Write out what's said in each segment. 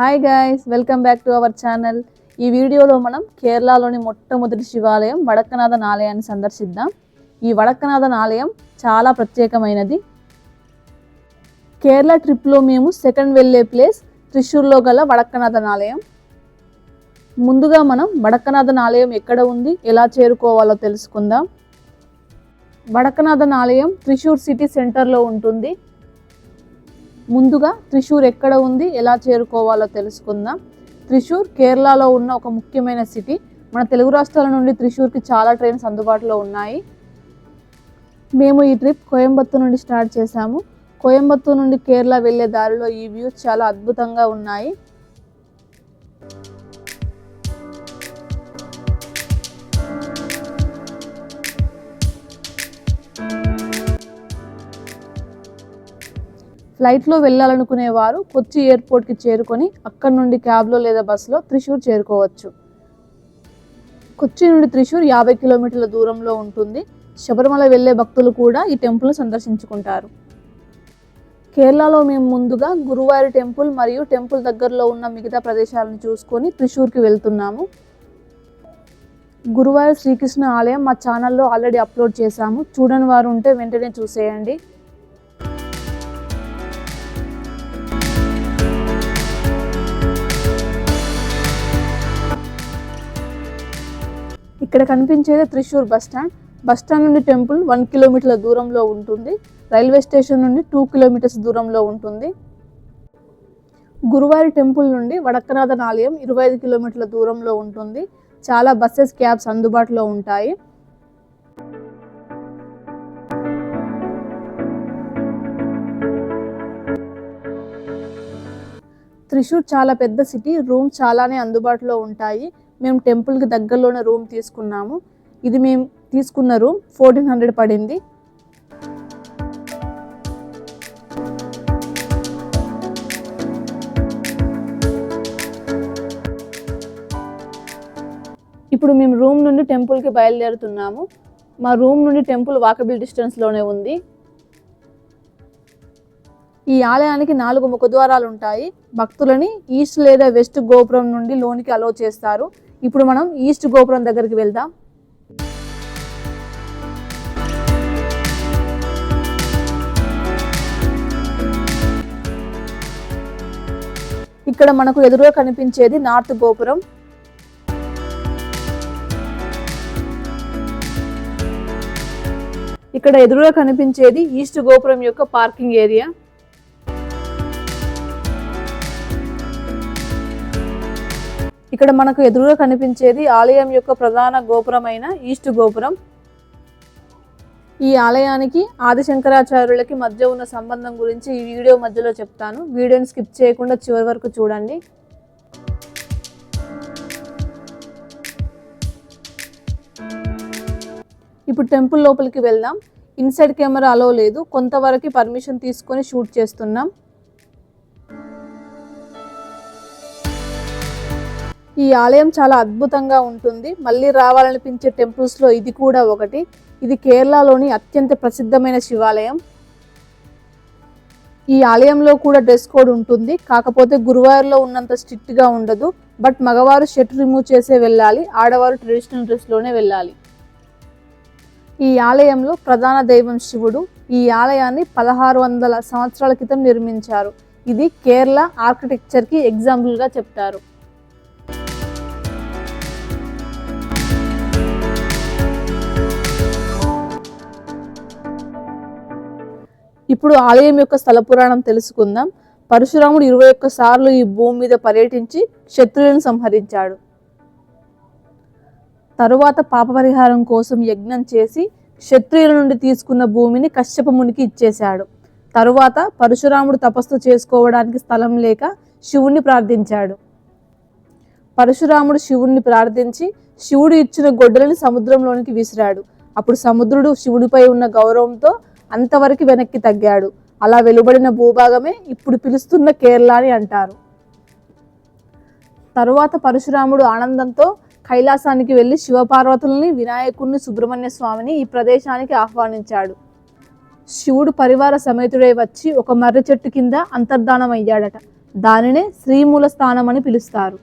Hi guys welcome back to our channel ఈ వీడియోలో మనం కేరళలోని మొట్టమొదటి శివాలయం వడక్కనాథన్ ఆలయాన్ని సందర్శిద్దాం. ఈ వడక్కనాథన్ ఆలయం చాలా ప్రత్యేకమైనది. కేరళ ట్రిప్లో మేము సెకండ్ వెళ్ళే ప్లేస్ త్రిశూర్లో గల వడక్కనాథన్ ఆలయం. ముందుగా మనం వడక్కనాథన్ ఆలయం ఎక్కడ ఉంది ఎలా చేరుకోవాలో తెలుసుకుందాం. వడక్కనాథన్ ఆలయం త్రిశూర్ సిటీ సెంటర్లో ఉంటుంది. ముందుగా త్రిశూర్ ఎక్కడ ఉంది ఎలా చేరుకోవాలో తెలుసుకుందాం. త్రిశూర్ కేరళలో ఉన్న ఒక ముఖ్యమైన సిటీ. మన తెలుగు రాష్ట్రాల నుండి త్రిశూర్కి చాలా ట్రైన్స్ అందుబాటులో ఉన్నాయి. మేము ఈ ట్రిప్ కోయంబత్తూర్ నుండి స్టార్ట్ చేశాము. కోయంబత్తూర్ నుండి కేరళ వెళ్ళే దారిలో ఈ వ్యూస్ చాలా అద్భుతంగా ఉన్నాయి. ఫ్లైట్లో వెళ్ళాలనుకునే వారు కొచ్చి ఎయిర్పోర్ట్కి చేరుకొని అక్కడి నుండి క్యాబ్లో లేదా బస్సులో త్రిశూర్ చేరుకోవచ్చు. కొచ్చి నుండి త్రిశూర్ యాభై కిలోమీటర్ల దూరంలో ఉంటుంది. శబరిమల వెళ్ళే భక్తులు కూడా ఈ టెంపుల్ను సందర్శించుకుంటారు. కేరళలో మేము ముందుగా గురువారి టెంపుల్ మరియు టెంపుల్ దగ్గరలో ఉన్న మిగతా ప్రదేశాలను చూసుకొని త్రిశూర్కి వెళ్తున్నాము. గురువారి శ్రీకృష్ణ ఆలయం మా ఛానల్లో ఆల్రెడీ అప్లోడ్ చేశాము. చూడని వారు ఉంటే వెంటనే చూసేయండి. ఇక్కడ కనిపించేది Thrissur bus stand. Bus stand నుండి టెంపుల్ వన్ కిలోమీటర్ల దూరంలో ఉంటుంది. రైల్వే స్టేషన్ నుండి టూ కిలోమీటర్స్ దూరంలో ఉంటుంది. గురువారి టెంపుల్ నుండి వడక్కనాథన్ ఆలయం ఇరవై ఐదు కిలోమీటర్ల దూరంలో ఉంటుంది. చాలా బస్సెస్ క్యాబ్స్ అందుబాటులో ఉంటాయి. త్రిశూర్ చాలా పెద్ద సిటీ. రూమ్ చాలానే అందుబాటులో ఉంటాయి. మేము టెంపుల్కి దగ్గరలోనే రూమ్ తీసుకున్నాము. ఇది మేము తీసుకున్న రూమ్ ఫోర్టీన్ హండ్రెడ్ పడింది. ఇప్పుడు మేము రూమ్ నుండి టెంపుల్కి బయలుదేరుతున్నాము. మా రూమ్ నుండి టెంపుల్ వాకబుల్ డిస్టెన్స్లోనే ఉంది. ఈ ఆలయానికి నాలుగు ముఖద్వారాలు ఉంటాయి భక్తులని ఈస్ట్ లేదా వెస్ట్ గోపురం నుండి లోనికి అలో చేస్తారు. ఇప్పుడు మనం ఈస్ట్ గోపురం దగ్గరికి వెళ్దాం. ఇక్కడ మనకు ఎదురుగా కనిపించేది నార్త్ గోపురం. ఇక్కడ ఎదురుగా కనిపించేది ఈస్ట్ గోపురం యొక్క పార్కింగ్ ఏరియా. ఇక్కడ మనకు ఎదురుగా కనిపించేది ఆలయం యొక్క ప్రధాన గోపురమైన ఈస్ట్ గోపురం. ఈ ఆలయానికి ఆదిశంకరాచార్యులకి మధ్య ఉన్న సంబంధం గురించి ఈ వీడియో మధ్యలో చెప్తాను. వీడియోని స్కిప్ చేయకుండా చివరి వరకు చూడండి. ఇప్పుడు టెంపుల్ లోపలికి వెళ్దాం. ఇన్సైడ్ కెమెరా అలో లేదు. కొంతవరకు పర్మిషన్ తీసుకొని షూట్ చేస్తున్నాం. ఈ ఆలయం చాలా అద్భుతంగా ఉంటుంది. మళ్ళీ రావాలనిపించే టెంపుల్స్లో ఇది కూడా ఒకటి. ఇది కేరళలోని అత్యంత ప్రసిద్ధమైన శివాలయం. ఈ ఆలయంలో కూడా డ్రెస్ కోడ్ ఉంటుంది. కాకపోతే గురువారిలో ఉన్నంత స్ట్రిక్ట్గా ఉండదు. బట్ మగవారు షర్ట్ రిమూవ్ చేసే వెళ్ళాలి. ఆడవారు ట్రెడిషనల్ డ్రెస్లోనే వెళ్ళాలి. ఈ ఆలయంలో ప్రధాన దైవం శివుడు ఈ ఆలయాన్ని పదహారు వందల సంవత్సరాల క్రితం నిర్మించారు. ఇది కేరళ ఆర్కిటెక్చర్కి ఎగ్జాంపుల్గా చెప్తారు. ఇప్పుడు ఆలయం యొక్క స్థల పురాణం తెలుసుకుందాం. పరశురాముడు ఇరవై ఒక్క సార్లు ఈ భూమి మీద పర్యటించి శత్రువులను సంహరించాడు. తరువాత పాప పరిహారం కోసం యజ్ఞం చేసి క్షత్రియుల నుండి తీసుకున్న భూమిని కశ్యపమునికి ఇచ్చేశాడు. తరువాత పరశురాముడు తపస్సు చేసుకోవడానికి స్థలం లేక శివుణ్ణి ప్రార్థించాడు. పరశురాముడు శివుణ్ణి ప్రార్థించి శివుడు ఇచ్చిన గొడ్డలని సముద్రంలోనికి విసిరాడు. అప్పుడు సముద్రుడు శివుడిపై ఉన్న గౌరవంతో అంతవరకు వెనక్కి తగ్గాడు. అలా వెలువడిన భూభాగమే ఇప్పుడు పిలుస్తున్న కేరళ అని అంటారు. తరువాత పరశురాముడు ఆనందంతో కైలాసానికి వెళ్ళి శివపార్వతుల్ని వినాయకుడిని సుబ్రహ్మణ్య స్వామిని ఈ ప్రదేశానికి ఆహ్వానించాడు. శివుడు పరివార సమేతుడై వచ్చి ఒక మర్రి చెట్టు కింద అంతర్ధానం అయ్యాడట దానినే శ్రీమూల స్థానం అని పిలుస్తారు.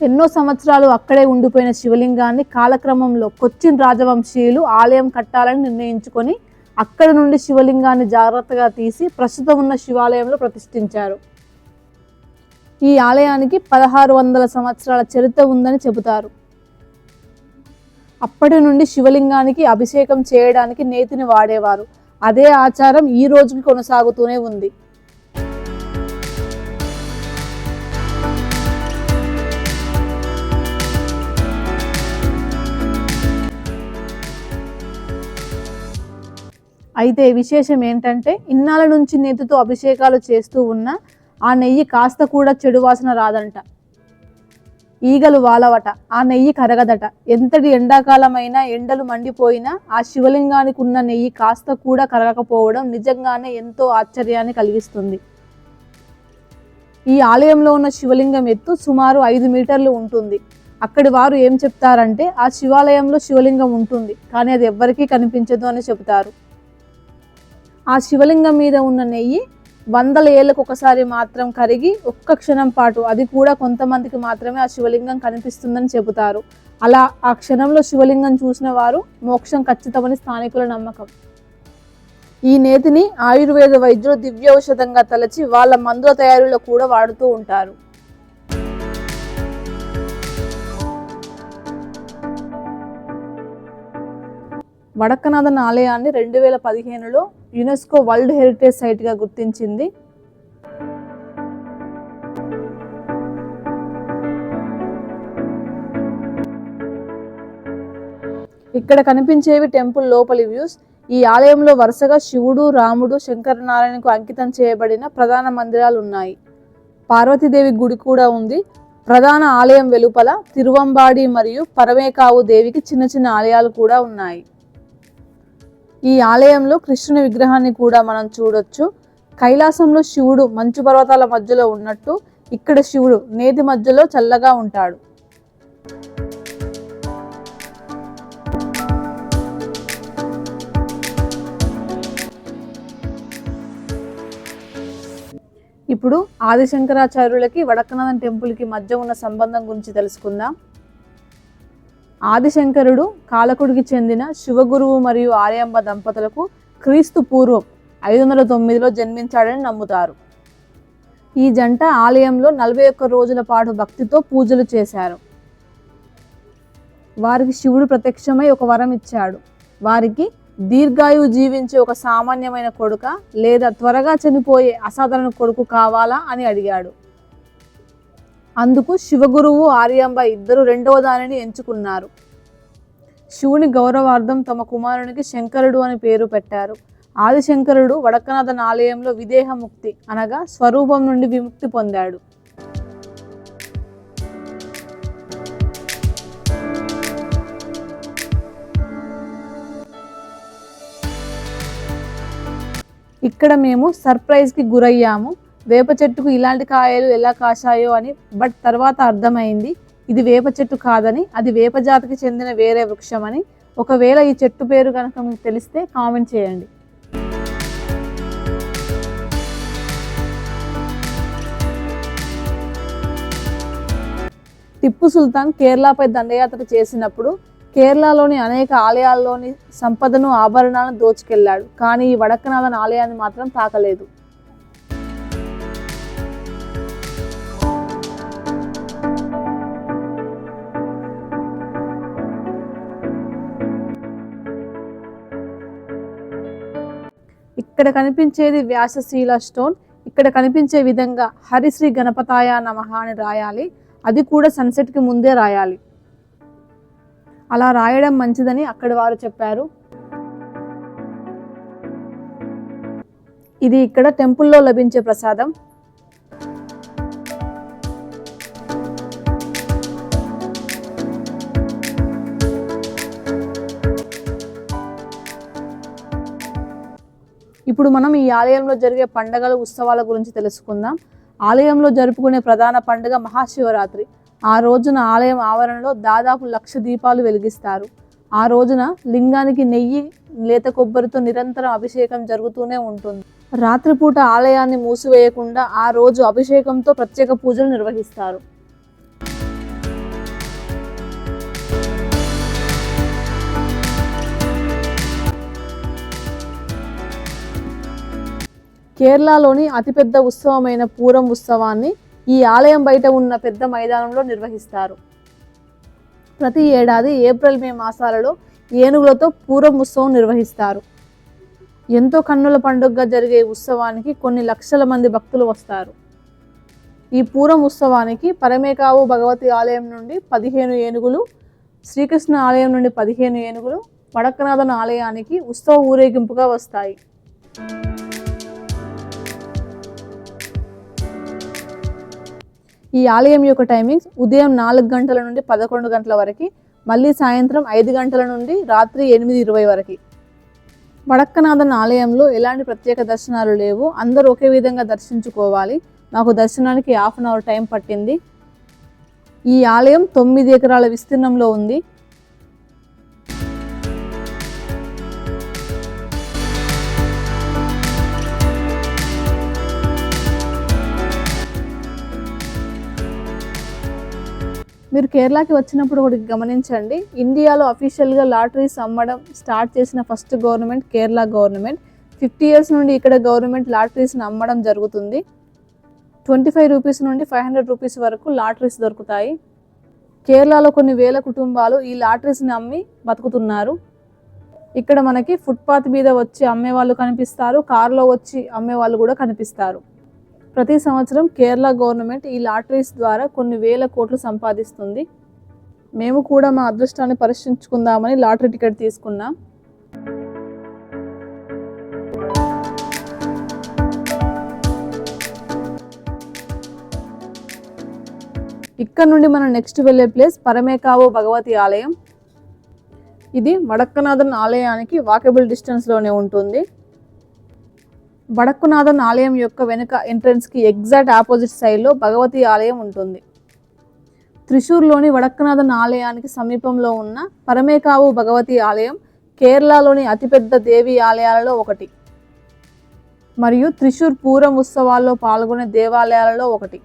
ఎన్నో సంవత్సరాలు అక్కడే ఉండిపోయిన శివలింగాన్ని కాలక్రమంలో కొచ్చిన్ రాజవంశీయులు ఆలయం కట్టాలని నిర్ణయించుకొని అక్కడ నుండి శివలింగాన్ని జాగ్రత్తగా తీసి ప్రస్తుతం ఉన్న శివాలయంలో ప్రతిష్ఠించారు. ఈ ఆలయానికి పదహారు వందల సంవత్సరాల చరిత్ర ఉందని చెబుతారు. అప్పటి నుండి శివలింగానికి అభిషేకం చేయడానికి నేతిని వాడేవారు. అదే ఆచారం ఈ రోజుకి కొనసాగుతూనే ఉంది. అయితే విశేషం ఏంటంటే ఇన్నాళ్ళ నుంచి నేతితో అభిషేకాలు చేస్తూ ఉన్న ఆ నెయ్యి కాస్త కూడా చెడు వాసన రాదంట. ఈగలు వాలవట ఆ నెయ్యి కరగదట. ఎంతటి ఎండాకాలమైనా ఎండలు మండిపోయినా ఆ శివలింగానికి ఉన్న నెయ్యి కాస్త కూడా కరగకపోవడం నిజంగానే ఎంతో ఆశ్చర్యాన్ని కలిగిస్తుంది. ఈ ఆలయంలో ఉన్న శివలింగం ఎత్తు సుమారు ఐదు మీటర్లు ఉంటుంది. అక్కడి వారు ఏం చెప్తారంటే ఆ శివాలయంలో శివలింగం ఉంటుంది కానీ అది ఎవ్వరికీ కనిపించదు అని చెబుతారు. ఆ శివలింగం మీద ఉన్న నెయ్యి వందల ఏళ్ళకు ఒకసారి మాత్రం కరిగి ఒక్క క్షణం పాటు అది కూడా కొంతమందికి మాత్రమే ఆ శివలింగం కనిపిస్తుందని చెబుతారు. అలా ఆ క్షణంలో శివలింగం చూసిన వారు మోక్షం ఖచ్చితమని స్థానికుల నమ్మకం. ఈ నేతిని ఆయుర్వేద వైద్యులు దివ్య ఔషధంగా తలచి వాళ్ళ మందుల తయారీలో కూడా వాడుతూ ఉంటారు. వడక్కనాథన్ ఆలయాన్ని రెండు వేల పదిహేనులో యునెస్కో వరల్డ్ హెరిటేజ్ సైట్గా గుర్తించింది. ఇక్కడ కనిపించేవి టెంపుల్ లోపలి వ్యూస్. ఈ ఆలయంలో వరుసగా శివుడు రాముడు శంకరనారాయణకు అంకితం చేయబడిన ప్రధాన మందిరాలు ఉన్నాయి పార్వతీదేవి గుడి కూడా ఉంది. ప్రధాన ఆలయం వెలుపల తిరువంబాడి మరియు పరమేకావు దేవికి చిన్న చిన్న ఆలయాలు కూడా ఉన్నాయి. ఈ ఆలయంలో కృష్ణుని విగ్రహాన్ని కూడా మనం చూడొచ్చు. కైలాసంలో శివుడు మంచు పర్వతాల మధ్యలో ఉన్నట్టు ఇక్కడ శివుడు నేతి మధ్యలో చల్లగా ఉంటాడు. ఇప్పుడు ఆదిశంకరాచార్యులకి వడకనాథన్ టెంపుల్కి మధ్య ఉన్న సంబంధం గురించి తెలుసుకుందాం. ఆదిశంకరుడు కాలకుడికి చెందిన శివగురువు మరియు ఆర్యాంబ దంపతులకు క్రీస్తు పూర్వం ఐదు వందల తొమ్మిదిలో జన్మించాడని నమ్ముతారు. ఈ జంట ఆలయంలో నలభై ఒక్క రోజుల పాటు భక్తితో పూజలు చేశారు. వారికి శివుడు ప్రత్యక్షమై ఒక వరం ఇచ్చాడు. వారికి దీర్ఘాయువు జీవించే ఒక సామాన్యమైన కొడుక లేదా త్వరగా చనిపోయే అసాధారణ కొడుకు కావాలా అని అడిగాడు. అందుకు శివగురువు ఆర్యాంబ ఇద్దరు రెండవ దానిని ఎంచుకున్నారు. శివుని గౌరవార్థం తమ కుమారునికి శంకరుడు అని పేరు పెట్టారు. ఆదిశంకరుడు వడకనాథన్ ఆలయంలో విదేహముక్తి అనగా స్వరూపం నుండి విముక్తి పొందాడు. ఇక్కడ మేము సర్ప్రైజ్కి గురయ్యాము. వేప చెట్టుకు ఇలాంటి కాయలు ఎలా కాశాయో అని బట్ తర్వాత అర్థమైంది ఇది వేప చెట్టు కాదని అది వేప జాతికి చెందిన వేరే వృక్షం అని. ఒకవేళ ఈ చెట్టు పేరు కనుక మీకు తెలిస్తే కామెంట్ చేయండి. టిప్పు సుల్తాన్ కేరళపై దండయాత్ర చేసినప్పుడు కేరళలోని అనేక ఆలయాల్లోని సంపదను ఆభరణాలను దోచుకెళ్ళాడు. కానీ ఈ వడక్కనాథన్ ఆలయాన్ని మాత్రం తాకలేదు. ఇక్కడ కనిపించేది వ్యాసశీల స్టోన్. ఇక్కడ కనిపించే విధంగా హరిశ్రీ గణపతాయ నమః అని రాయాలి. అది కూడా సన్సెట్కి ముందే రాయాలి. అలా రాయడం మంచిదని అక్కడి వారు చెప్పారు. ఇది ఇక్కడ టెంపుల్లో లభించే ప్రసాదం. ఇప్పుడు మనం ఈ ఆలయంలో జరిగే పండగల ఉత్సవాల గురించి తెలుసుకుందాం. ఆలయంలో జరుపుకునే ప్రధాన పండుగ మహాశివరాత్రి. ఆ రోజున ఆలయం ఆవరణలో దాదాపు లక్ష దీపాలు వెలిగిస్తారు. ఆ రోజున లింగానికి నెయ్యి లేత కొబ్బరితో నిరంతరం అభిషేకం జరుగుతూనే ఉంటుంది. రాత్రిపూట ఆలయాన్ని మూసివేయకుండా ఆ రోజు అభిషేకంతో ప్రత్యేక పూజలు నిర్వహిస్తారు. కేరళలోని అతిపెద్ద ఉత్సవమైన పూరం ఉత్సవాన్ని ఈ ఆలయం బయట ఉన్న పెద్ద మైదానంలో నిర్వహిస్తారు. ప్రతి ఏడాది ఏప్రిల్ మే మాసాలలో ఏనుగులతో పూరం ఉత్సవం నిర్వహిస్తారు. ఎంతో కన్నుల పండుగగా జరిగే ఉత్సవానికి కొన్ని లక్షల మంది భక్తులు వస్తారు. ఈ పూరం ఉత్సవానికి పరమేకావు భగవతి ఆలయం నుండి పదిహేను ఏనుగులు శ్రీకృష్ణ ఆలయం నుండి పదిహేను ఏనుగులు వడకనాథన ఆలయానికి ఉత్సవ ఊరేగింపుగా వస్తాయి. ఈ ఆలయం యొక్క టైమింగ్స్ ఉదయం నాలుగు గంటల నుండి పదకొండు గంటల వరకు మళ్ళీ సాయంత్రం ఐదు గంటల నుండి రాత్రి ఎనిమిది ఇరవై వరకు. వడక్కనాథన్ ఆలయంలో ఎలాంటి ప్రత్యేక దర్శనాలు లేవు. అందరూ ఒకే విధంగా దర్శించుకోవాలి. మాకు దర్శనానికి హాఫ్ అన్ అవర్ టైం పట్టింది. ఈ ఆలయం తొమ్మిది ఎకరాల విస్తీర్ణంలో ఉంది. మీరు కేరళకి వచ్చినప్పుడు ఒకటి గమనించండి. ఇండియాలో అఫీషియల్గా లాటరీస్ అమ్మడం స్టార్ట్ చేసిన first government Kerala government fifty years నుండి ఇక్కడ గవర్నమెంట్ లాటరీస్ని అమ్మడం జరుగుతుంది. ట్వంటీ ఫైవ్ రూపీస్ నుండి ఫైవ్ హండ్రెడ్ రూపీస్ వరకు లాటరీస్ దొరుకుతాయి. కేరళలో కొన్ని వేల కుటుంబాలు ఈ లాటరీస్ని అమ్మి బతుకుతున్నారు. ఇక్కడ మనకి ఫుట్పాత్ మీద వచ్చి అమ్మే వాళ్ళు కనిపిస్తారు. కారులో వచ్చి అమ్మే వాళ్ళు కూడా కనిపిస్తారు. ప్రతి సంవత్సరం కేరళ గవర్నమెంట్ ఈ లాటరీస్ ద్వారా కొన్ని వేల కోట్లు సంపాదిస్తుంది. మేము కూడా మా అదృష్టాన్ని పరీక్షించుకుందామని లాటరీ టికెట్ తీసుకున్నాం. ఇక్కడ నుండి మనం నెక్స్ట్ వెళ్ళే ప్లేస్ పరమేకావు భగవతి ఆలయం. ఇది వడక్కనాథన్ ఆలయానికి వాకబుల్ డిస్టెన్స్లోనే ఉంటుంది. వడక్కునాథన్ ఆలయం యొక్క వెనుక ఎంట్రన్స్కి ఎగ్జాక్ట్ ఆపోజిట్ సైడ్లో భగవతి ఆలయం ఉంటుంది. త్రిశూర్లోని వడక్కునాథన్ ఆలయానికి సమీపంలో ఉన్న పరమేకావు భగవతి ఆలయం కేరళలోని అతిపెద్ద దేవి ఆలయాలలో ఒకటి. మరియు త్రిశూర్ పూరం ఉత్సవాల్లో పాల్గొనే దేవాలయాలలో ఒకటి.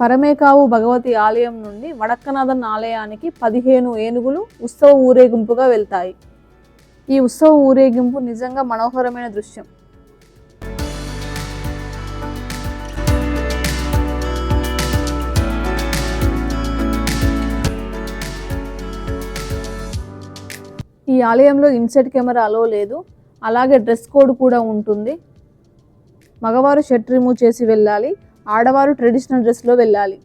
పరమేకావు భగవతి ఆలయం నుండి వడక్కనాథన్ ఆలయానికి పదిహేను ఏనుగులు ఉత్సవ ఊరేగింపుగా వెళ్తాయి. ఈ ఉత్సవ ఊరేగింపు నిజంగా మనోహరమైన దృశ్యం. ఈ ఆలయంలో ఇన్సెట్ కెమెరా అలో లేదు. అలాగే డ్రెస్ కోడ్ కూడా ఉంటుంది. మగవారు షర్ట్ రిమూవ్ చేసి వెళ్ళాలి. ఆడవారు ట్రెడిషనల్ డ్రెస్లో వెళ్ళాలి.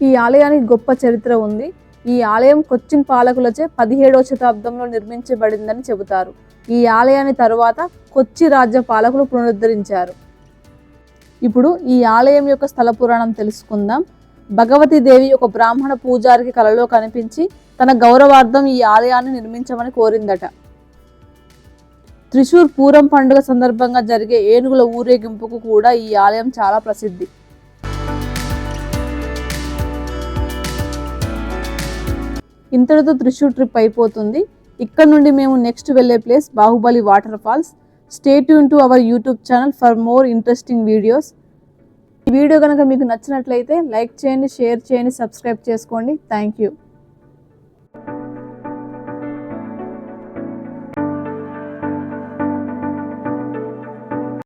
ఈ ఆలయానికి గొప్ప చరిత్ర ఉంది. ఈ ఆలయం కొచ్చిన్ పాలకులచే పదిహేడవ శతాబ్దంలో నిర్మించబడిందని చెబుతారు. ఈ ఆలయాన్ని తరువాత కొచ్చి రాజ్య పాలకులు పునరుద్ధరించారు. ఇప్పుడు ఈ ఆలయం యొక్క స్థల పురాణం తెలుసుకుందాం. భగవతి దేవి ఒక బ్రాహ్మణ పూజారికి కలలో కనిపించి తన గౌరవార్థం ఈ ఆలయాన్ని నిర్మించమని కోరిందట. త్రిశూర్ పూరం పండుగ సందర్భంగా జరిగే ఏనుగుల ఊరేగింపుకు కూడా ఈ ఆలయం చాలా ప్రసిద్ధి. ఇంతటితో త్రిశూర్ ట్రిప్ అయిపోతుంది. ఇక్కడ నుండి మేము నెక్స్ట్ వెళ్ళే place Baahubali water falls. Stay tune to our YouTube channel for more interesting videos ఈ వీడియో కనుక మీకు నచ్చినట్లయితే లైక్ చేయండి షేర్ చేయండి సబ్స్క్రైబ్ చేసుకోండి. Thank you